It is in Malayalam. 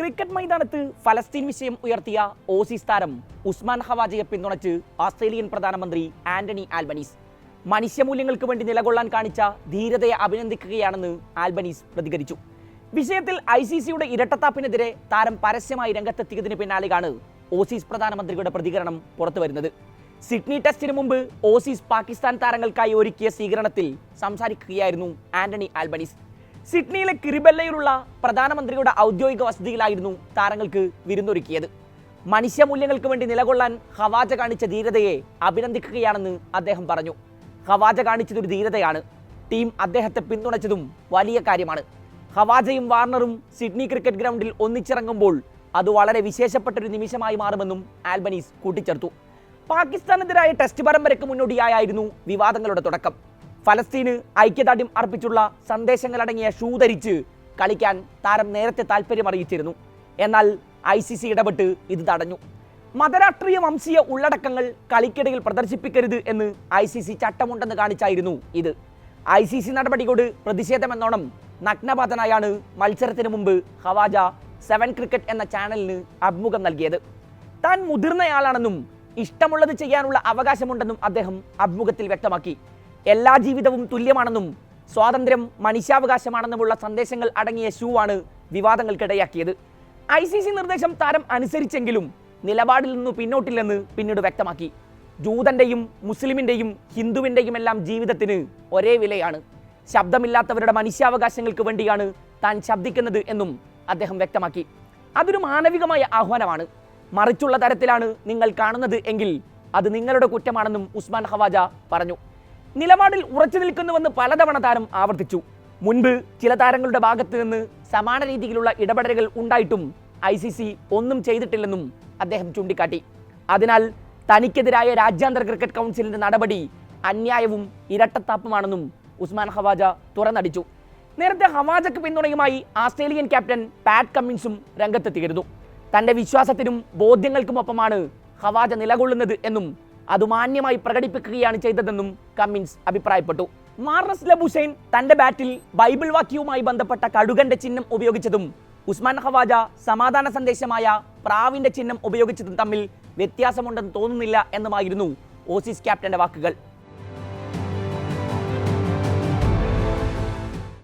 ക്രിക്കറ്റ് മൈതാനത്ത് ഫലസ്തീൻ വിഷയം ഉയർത്തിയ ഓസീസ് താരം ഉസ്മാൻ ഹവാജയെ പിന്തുണച്ച് ഓസ്ട്രേലിയൻ പ്രധാനമന്ത്രി ആന്റണി ആൽബനീസ്. മനുഷ്യമൂല്യങ്ങൾക്ക് വേണ്ടി നിലകൊള്ളാൻ കാണിച്ച ധീരതയെ അഭിനന്ദിക്കുകയാണെന്ന് ആൽബനീസ് പ്രതികരിച്ചു. വിഷയത്തിൽ ഐ സി സിയുടെ ഇരട്ടത്താപ്പിനെതിരെ താരം പരസ്യമായി രംഗത്തെത്തിയതിന് പിന്നാലെയാണ് ഓസീസ് പ്രധാനമന്ത്രിയുടെ പ്രതികരണം പുറത്തുവരുന്നത്. സിഡ്നി ടെസ്റ്റിന് മുമ്പ് ഓസീസ് പാകിസ്ഥാൻ താരങ്ങൾക്കായി ഒരുക്കിയ സ്വീകരണത്തിൽ സംസാരിക്കുകയായിരുന്നു ആന്റണി ആൽബനീസ്. സിഡ്നിയിലെ കിറിബെല്ലയിലുള്ള പ്രധാനമന്ത്രിയുടെ ഔദ്യോഗിക വസതിയിലായിരുന്നു താരങ്ങൾക്ക് വിരുന്നൊരുക്കിയത്. മനുഷ്യമൂല്യങ്ങൾക്ക് വേണ്ടി നിലകൊള്ളാൻ ഹവാജ കാണിച്ച ധീരതയെ അഭിനന്ദിക്കുകയാണെന്ന് അദ്ദേഹം പറഞ്ഞു. ഹവാജ കാണിച്ചതൊരു ധീരതയാണ്. ടീം അദ്ദേഹത്തെ പിന്തുണച്ചതും വലിയ കാര്യമാണ്. ഹവാജയും വാർണറും സിഡ്നി ക്രിക്കറ്റ് ഗ്രൗണ്ടിൽ ഒന്നിച്ചിറങ്ങുമ്പോൾ അത് വളരെ വിശേഷപ്പെട്ടൊരു നിമിഷമായി മാറുമെന്നും ആൽബനീസ് കൂട്ടിച്ചേർത്തു. പാകിസ്ഥാനെതിരായ ടെസ്റ്റ് പരമ്പരയ്ക്ക് മുന്നോടിയായിരുന്നു വിവാദങ്ങളുടെ തുടക്കം. ഫലസ്തീന് ഐക്യദാർഢ്യം അർപ്പിച്ചുള്ള സന്ദേശങ്ങളടങ്ങിയ ഷൂ ധരിച്ച് കളിക്കാൻ താരം നേരത്തെ താല്പര്യം അറിയിച്ചിരുന്നു. എന്നാൽ ഐ സി സി ഇടപെട്ട് ഇത് തടഞ്ഞു. മതരാഷ്ട്രീയ വംശീയ ഉള്ളടക്കങ്ങൾ കളിക്കിടയിൽ പ്രദർശിപ്പിക്കരുത് എന്ന് ഐ സി സി ചട്ടമുണ്ടെന്ന് കാണിച്ചായിരുന്നു ഇത്. ഐ സി സി നടപടിയോട് പ്രതിഷേധമെന്നോണം നഗ്നപാതനായാണ് മത്സരത്തിന് മുമ്പ് ഹവാജ സെവൻ ക്രിക്കറ്റ് എന്ന ചാനലിന് അഭിമുഖം നൽകിയത്. താൻ മുതിർന്നയാളാണെന്നും ഇഷ്ടമുള്ളത് ചെയ്യാനുള്ള അവകാശമുണ്ടെന്നും അദ്ദേഹം അഭിമുഖത്തിൽ വ്യക്തമാക്കി. എല്ലാ ജീവിതവും തുല്യമാണെന്നും സ്വാതന്ത്ര്യം മനുഷ്യാവകാശമാണെന്നുമുള്ള സന്ദേശങ്ങൾ അടങ്ങിയ ഷൂ ആണ് വിവാദങ്ങൾക്കിടയാക്കിയത്. ഐ സി സി നിർദ്ദേശം താരം അനുസരിച്ചെങ്കിലും നിലപാടിൽ നിന്ന് പിന്നോട്ടില്ലെന്ന് പിന്നീട് വ്യക്തമാക്കി. ജൂതന്റെയും മുസ്ലിമിന്റെയും ഹിന്ദുവിന്റെയും എല്ലാം ജീവിതത്തിന് ഒരേ വിലയാണ്. ശബ്ദമില്ലാത്തവരുടെ മനുഷ്യാവകാശങ്ങൾക്ക് വേണ്ടിയാണ് താൻ ശബ്ദിക്കുന്നത് എന്നും അദ്ദേഹം വ്യക്തമാക്കി. അതൊരു മാനവികമായ ആഹ്വാനമാണ്. മറിച്ചുള്ള തരത്തിലാണ് നിങ്ങൾ കാണുന്നത് എങ്കിൽ അത് നിങ്ങളുടെ കുറ്റമാണെന്നും ഉസ്മാൻ ഹവാജ പറഞ്ഞു. നിലപാടിൽ ഉറച്ചു നിൽക്കുന്നുവെന്ന് പലതവണ താരം ആവർത്തിച്ചു. മുൻപ് ചില താരങ്ങളുടെ ഭാഗത്ത് നിന്ന് സമാന രീതിയിലുള്ള ഇടപെടലുകൾ ഉണ്ടായിട്ടും ഐ സി സി ഒന്നും ചെയ്തിട്ടില്ലെന്നും അദ്ദേഹം ചൂണ്ടിക്കാട്ടി. അതിനാൽ തനിക്കെതിരായ രാജ്യാന്തര ക്രിക്കറ്റ് കൗൺസിലിന്റെ നടപടി അന്യായവും ഇരട്ടത്താപ്പുമാണെന്നും ഉസ്മാൻ ഹവാജ തുറന്നടിച്ചു. നേരത്തെ ഹവാജക്ക് പിന്തുണയുമായി ആസ്ട്രേലിയൻ ക്യാപ്റ്റൻ പാറ്റ് കമ്മിൻസും രംഗത്തെത്തിയിരുന്നു. തന്റെ വിശ്വാസത്തിനും ബോധ്യങ്ങൾക്കുമൊപ്പമാണ് ഹവാജ നിലകൊള്ളുന്നത് എന്നും അത് മാന്യമായി പ്രകടിപ്പിക്കുകയാണ് ചെയ്തതെന്നും കമ്മിൻസ് അഭിപ്രായപ്പെട്ടു. മാർണസ് ലബുസൈൻ തന്റെ ബാറ്റിൽ ബൈബിൾ വാക്യവുമായി ബന്ധപ്പെട്ട കടുകന്റെ ചിഹ്നം ഉപയോഗിച്ചതും ഉസ്മാൻ ഹവാജ സമാധാന സന്ദേശമായ പ്രാവിന്റെ ചിഹ്നം ഉപയോഗിച്ചതും തമ്മിൽ വ്യത്യാസമുണ്ടെന്ന് തോന്നുന്നില്ല എന്നുമായിരുന്നു ഓസീസ് ക്യാപ്റ്റന്റെ വാക്കുകൾ.